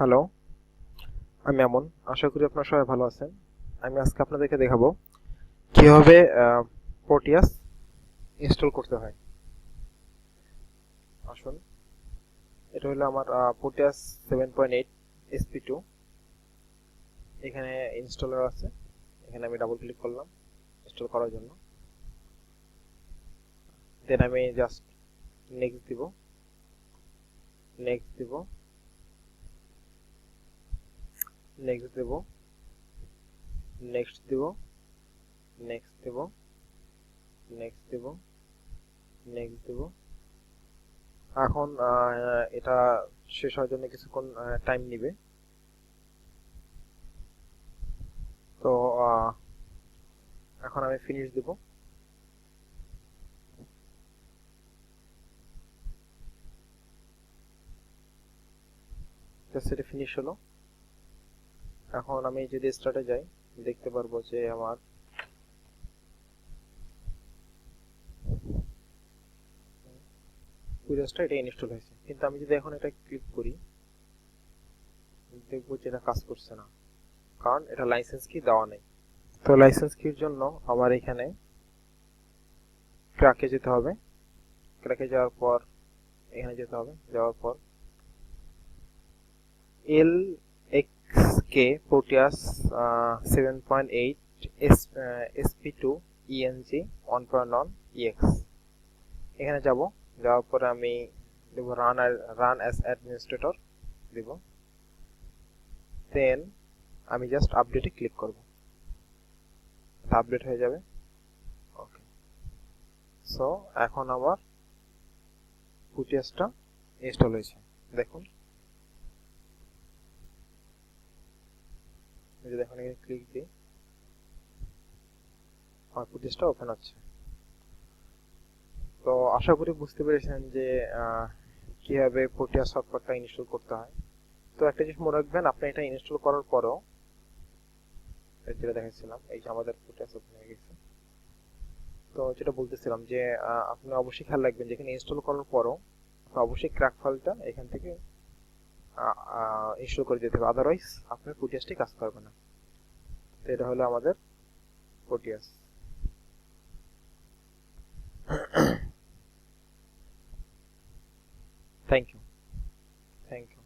Hello আমি এমন আশা করি আপনারা সবাই ভালো আছেন। আমি আজকে আপনাদেরকে দেখাবো কীভাবে পোর্টিয়াস ইনস্টল করতে হয়। আসুন, এটা হলো আমার Proteus seven point eight SP two এখানে ইনস্টলার আছে। এখানে আমি ডাবল ক্লিক করলাম ইনস্টল করার জন্য। দেন আমি জাস্ট নেক্সট দিব। নেক্সট দিব। নেক্সট দেব। নেক্সট দেব। নেক্সট দেব। নেক্সট দেব। নেক্সট দেব। এখন এটা শেষ হওয়ার জন্য কিছুক্ষণ টাইম নিবে। তো এখন আমি ফিনিশ দেব। এটা ফিনিশ হলো। এখন আমি যদি স্টার্টে যাই, দেখতে পারব যে আমার উইন্ডোজটা এটা ইনস্টল হয়েছে। কিন্তু আমি যদি এখন এটা ক্লিক করি, দেখব যে এটা কাজ করছে না। কারণ এটা লাইসেন্স কি দেওয়া নেই। তো লাইসেন্স কির জন্য আমার এখানে ক্র্যাকে যেতে হবে। ক্র্যাকে যাওয়ার পর, এখানে যেতে হবে। যাওয়ার পর এল এক্সকে Proteus seven point eight S SP two one এখানে যাব, যাওয়ার পরে আমি দেব রান রান অ্যাজ অ্যাডমিনিস্ট্রেটর দেব। দেন আমি জাস্ট আপডেটে ক্লিক করব। আপডেট হয়ে যাবে। ওকে সো এখন আমার ফুটিয়াসটা ইনস্টল হয়েছে। দেখুন এই যে দেখুন এখানে ক্লিক দিই আমার ফুটেজটা ওপেন হচ্ছে। তো আশা করি বুঝতে পেরেছেন যে কীভাবে ফোটিয়া সফটওয়্যারটা ইনস্টল করতে হয়। তো একটা জিনিস মনে রাখবেন, আপনি এটা ইনস্টল করার পরেও যেটা দেখাচ্ছিলাম এই যে আমাদের ফুটেজ ওপেন হয়ে গেছে। তো যেটা বলতেছিলাম যে আপনি অবশ্যই খেয়াল রাখবেন যে এখানে ইনস্টল করার পরও অবশ্যই ক্র্যাক ফাইলটা এখান থেকে ইনস্টল করে দিতে হবে। আদারওয়াইজ আপনার ফুটেজটি কাজ করবে না। এটা হলো আমাদের Proteus. Thank you thank you